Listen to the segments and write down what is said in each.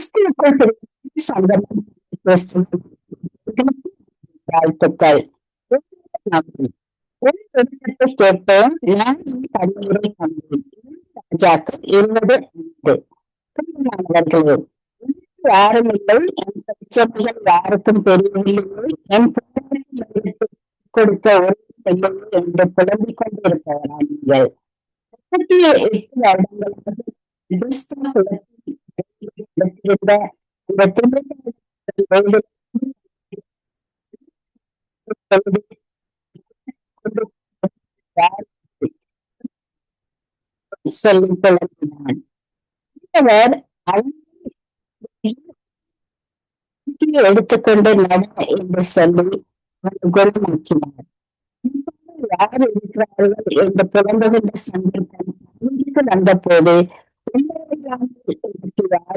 கிறிஸ்துவ வாழ்த்துக்கள் ஒரு விடயத்தை ராஜாக்கள் இருபது ஐந்து யாரும் இல்லை என் பிரச்சனைகள் யாருக்கும் தெரியவில்லை என் கொடுக்க ஒரு என்று புலம்பிக் கொண்டிருப்பவரா நீங்கள் முப்பத்தி எட்டு வருடங்களாக கிறிஸ்துவ குலத்தில் இருந்த அந்த துன்பத்தை சொல்லிக் கொள்கிறான் அவர் எடுத்துக்கொண்டு நட என்று சொல்லி குணமாக்கினார். யார் இருக்கிறார்கள் என்று புலம்புகின்ற சந்தர்ப்பம் வந்த போது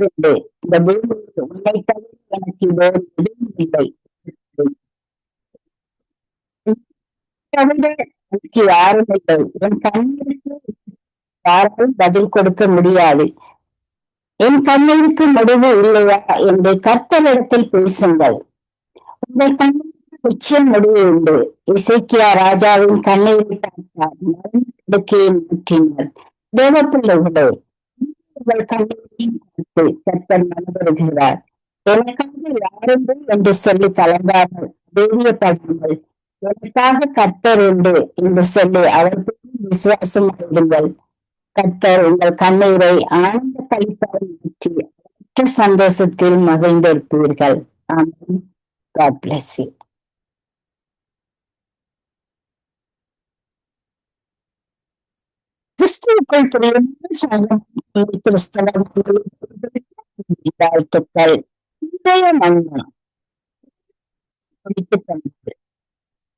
எனக்கு இந்த பூமியில் உன்னை தவிர எனக்கு வேறு எதுவும் இல்லை. எனக்கு யாரும் இல்லை. என் கண்ணிற்கு யாரும் பதில் கொடுக்க முடியாது. என் கண்ணிற்கு முடிவு இல்லையா என்று கர்த்தரிடத்தில் பேசுங்கள். உங்கள் கண்ணிற்கு நிச்சயம் முடிவு உண்டு. இசைக்கியா ராஜாவின் கண்ணீரை பார்த்தார். மரண படுக்கையை மாற்றினார். தேவ பிள்ளைகளே உங்கள் கண்ணீரையும் பார்த்து கர்த்தர் மனப்படுகிறார் எனக்காக யாருண்டு என்று சொல்லி கலந்தார்கள் தைரியப்படுங்கள். எனக்காக கர்த்தர் உண்டு என்று சொல்லி அவர் விசுவாசம் அடைந்துங்கள் கர்த்தர் உங்கள் கண்ணீரை ஆனந்த கழிப்பால் மாற்றி சந்தோஷத்தில் மகிழ்ந்திருப்பீர்கள். ஆமாம் God bless you. கிறிஸ்துவுக்குள் பிரியமான சங்கம் கிறிஸ்தவ வாழ்த்துக்கள் இன்றைய மன்னா முடித்துக் கொண்டது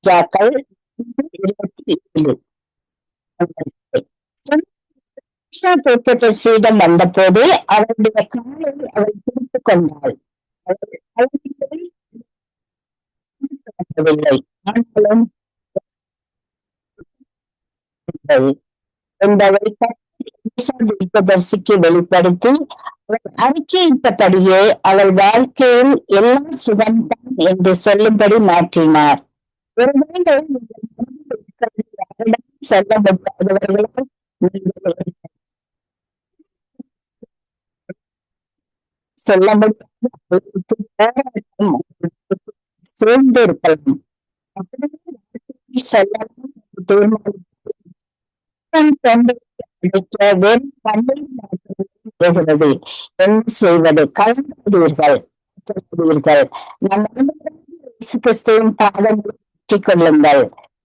ஜாக்கள் இருபத்தி ஏழு சீதம் வந்தபோது அவருடைய காலை அவள் பிடித்துக் கொண்டாள் அவள் ஆனாலும் இந்த தீர்க்கதரிசிக்கு வெளிப்படுத்தி அவள் அறிக்கையிட்டபடியே அவள் வாழ்க்கையில் எல்லாம் சுகம்தான் என்று சொல்லும்படி மாற்றினார். ஒருவேளை சொல்ல முடியாதவர்களால் சொல்ல முடியாத சூழ்ந்து இருக்கலாம் போகிறது என்ன செய்வது கலந்துவீர்கள் நம்ம கிறிஸ்துவின் பாதங்களை கொள்ளுங்கள்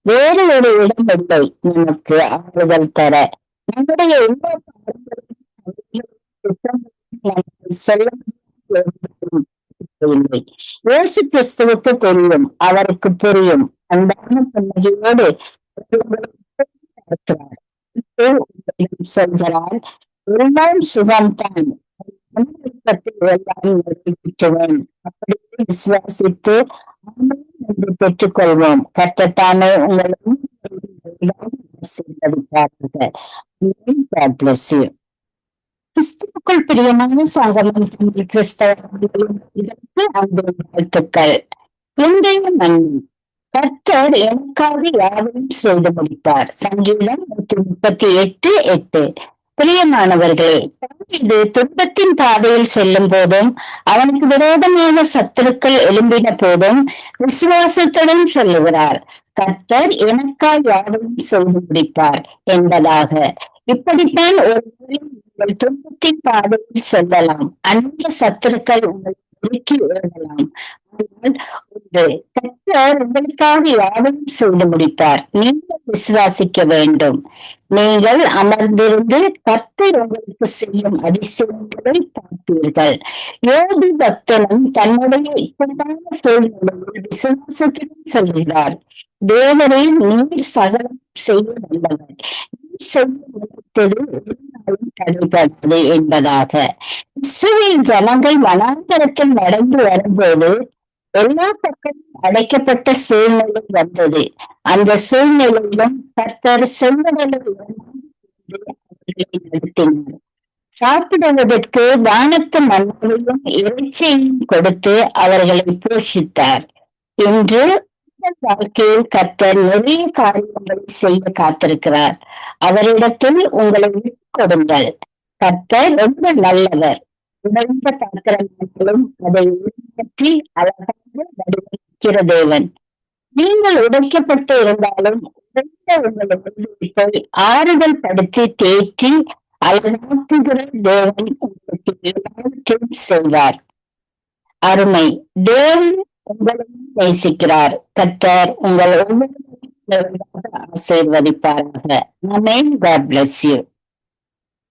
வேறு ஒரு இடம் இல்லை. நமக்கு ஆறுதல் தர. நம்முடைய இயேசு கிறிஸ்துவுக்கு தெரியும் அவருக்கு புரியும். அன்பான புன்னகையோடு சொல்கிறார். எல்லாம் சுகம்தான். எல்லாம் அப்படியே விசுவாசித்து என்று பெற்றுக்கொள்வோம். கர்த்தத்தானே உங்களும் கிறிஸ்துவுக்குள் பிரியமான சங்கமம் தமிழ் கிறிஸ்தவர்களும் இதற்கு அன்பு வாழ்த்துக்கள். இன்றைய மன்னன் கர்த்தர் எனக்காக யாவையும் செய்து முடிப்பார். சங்கீதம் நூற்றி முப்பத்தி எட்டு எட்டு. பிரியமானவர்களே இது துன்பத்தின் பாதையில் செல்லும் போதும் அவனுக்கு விரோதமான சத்துருக்கள் எழும்பின போதும் விசுவாசத்துடன் சொல்லுகிறார். கர்த்தர் எனக்கால் யாவையும் செய்து முடிப்பார் என்பதாக. இப்படித்தான் ஒரு உங்கள் துன்பத்தின் பாதையில் செல்லலாம். அந்நிய சத்துருக்கள் உங்களுக்கு ஒதுக்கி எழுதலாம். ஆனால் ஒன்று உங்களுக்காக யாவையும் செய்து முடிப்பார். நீங்கள் விசுவாசிக்க வேண்டும். நீங்கள் அமர்ந்திருந்து கர்த்தர் உங்களுக்கு செய்யும் அதிசயங்களை பார்ப்பீர்கள். யோகி பக்தனும் தன்னுடைய இப்படியான சூழ்நிலையில் விசுவாசத்துடன் சொல்கிறார். தேவரே நீர் சகலம் செய்ய வல்லவர். நீர் செய்ய நினைத்தது நாளும் தடைபடாது என்பதாக. இஸ்ரேல் ஜனங்கள் வனாந்தரத்தில் நடந்து வரும்போது எல்லா பக்கமும் அடைக்கப்பட்ட சூழ்நிலை வந்தது. அந்த சூழ்நிலையிலும் கர்த்தர் செல்வநிலை நடத்தினார். சாப்பிடுவதற்கு வானத்து மன்னாவையும் இறைச்சியையும் கொடுத்து அவர்களை போஷித்தார். இன்று வாழ்க்கையில் கர்த்தர் நிறைய காரியங்களை செய்ய காத்திருக்கிறார். அவரிடத்தில் உங்களை கொடுங்கள். கர்த்தர் ரொம்ப நல்லவர். உடைந்த பாத்திரங்களும் அதை உருவாக்கி அழகாக வடிவமைக்கிற தேவன். நீங்கள் உடைக்கப்பட்டு இருந்தாலும் உடைந்த உங்களை உள்ளத்தை ஆறுதல் படுத்தி தேற்றி அழகாக்குகிற தேவன் உங்களுக்கு எல்லாவற்றையும் செய்வார். அருமை. தேவன் உங்களையும் நேசிக்கிறார். கத்தர் உங்கள் ஒவ்வொருவரையும் ஆசீர்வதிப்பாராக. ஆமென் காட் பிளஸ் யூ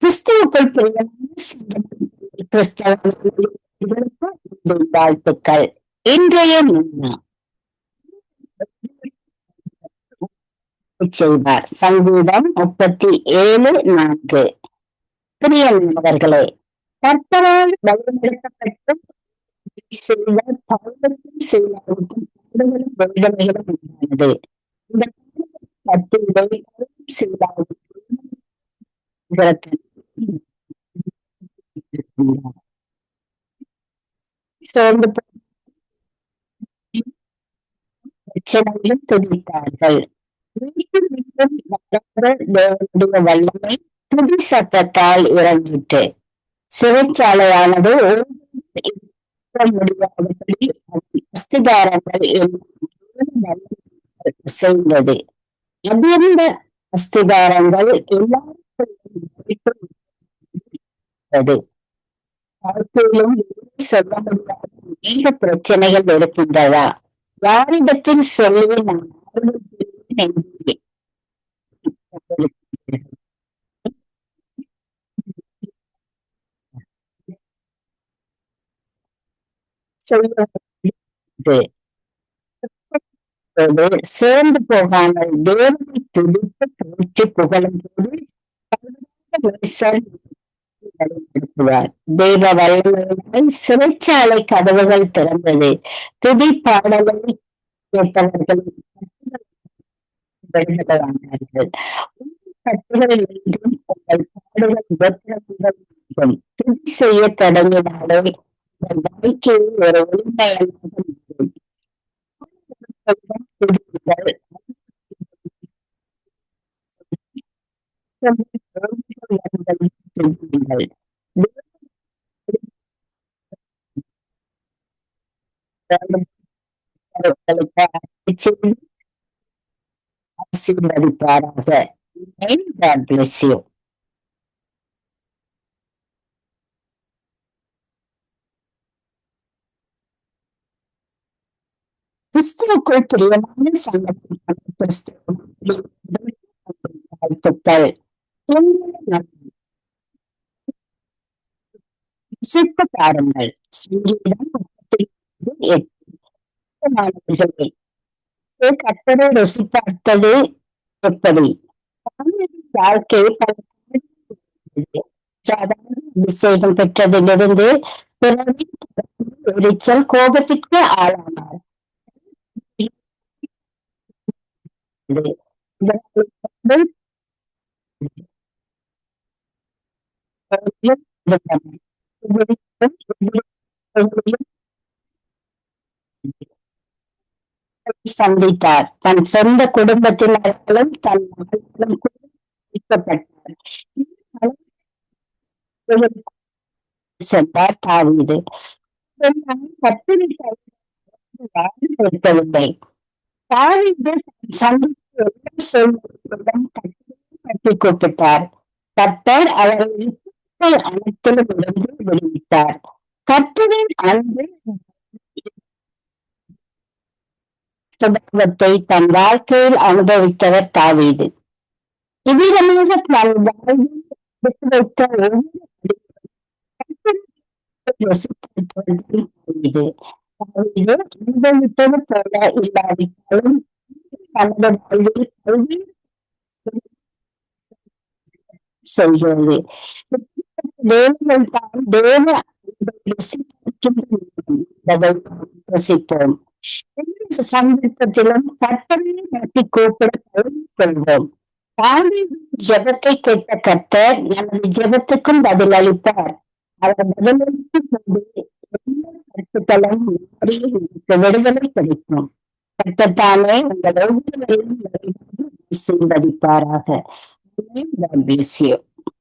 கிறிஸ்துவுக்குள் பிரியமான சகோதரர்களே, கிறிஸ்தவர்களுக்கு வாழ்த்துக்கள் இன்றைய மன்னா செய்வார் சங்கீதம் முப்பத்தி ஏழு நான்கு. பிரிய பிரியமானவர்களே கர்த்தரால் பயன்படுத்தப்பட்டு செய்த பலருக்கும் செய்தாருக்கும் பாடுகளும் வேதனைகளும் உண்டானது. இந்த கத்திரை செய்தாருக்கும் சேர்ந்து துதித்தார்கள் மீண்டும் மீண்டும் தேவனுடைய வல்லமை துதி சத்தத்தால் இறங்கிட்டு சிறைச்சாலையானது முடியாதபடி அஸ்திகாரங்கள் செய்தது அதிர்ந்த அஸ்திகாரங்கள் எல்லாருக்கும் சொல்ல முடியாத அநேக பிரச்சனைகள் இருக்கின்றதா யாரிடத்தில் சொல்லி நான் ஆறுதல் பெறுவேன் என்று சொல்வது சேர்ந்து போகாமல் தேவனை துடித்து போற்றி புகழும் போது வழிநடத்துவார் தெய்வ வல்லமையினால் சிறைச்சாலை கதவுகள் திறந்தது. துதி பாடலை கேட்டவர்கள் விடுதலானார்கள் மீண்டும் உங்கள் பாடுகள் துதி செய்ய தொடங்கினாலே உங்கள் ஒரு உண்மையாக துதிகள் துதிகள் ஆசீர்வதிப்பாராக God bless you. கிறிஸ்துவுக்குள் பிரியமான சங்கத்தின் கிறிஸ்துவ வாழ்த்துக்கள் சித்த பாருங்கள் சங்கீதம் முப்பத்தி எட்டு கத்தரை ரசி எப்படி வாழ்க்கை பல சாதாரண அபிஷேகம் பெற்றதிலிருந்து பிறகு எரிச்சல் கோபத்திற்கு ஆளானார். சந்தித்தார். தன் சொந்த குடும்பத்தினர்களும் தன் மகளும் சென்றார் தாவீது. இருக்கவில்லை தாவீது சந்தித்து கட்டி கூப்பிட்டார். கர்த்தர் அவர்களை அவரை அனைத்திலும் இருந்து விடுவித்தார் கர்த்தரின் அன்பு சுபாவத்தை தன் வாழ்க்கையில் அனுபவித்தவர் தாவீது இவ்விதமாக தன் வாழ்வில் வைத்த இது அனுபவித்தது போல இல்லாவிட்டாலும் தனது வாழ்வில் பல்வேறு செய்கிறது தேவர்கள் தான் தேவ ரசிப்போம் சந்தர்ப்பத்திலும் கற்பனையை நோக்கி கூப்பிட கொள்வோம் ஜபத்தை கேட்ட கர்த்தர் நமது ஜபத்துக்கும் பதில் அளிப்பார் அவர் பதிலளிக்கும் போது எல்லா கருத்துக்களும் மாறி நமக்கு விடுதலை கிடைக்கும் கர்த்தர் தானே உங்கள் ஒவ்வொருவரையும் ஆசீர்வதிப்பாராக God bless you.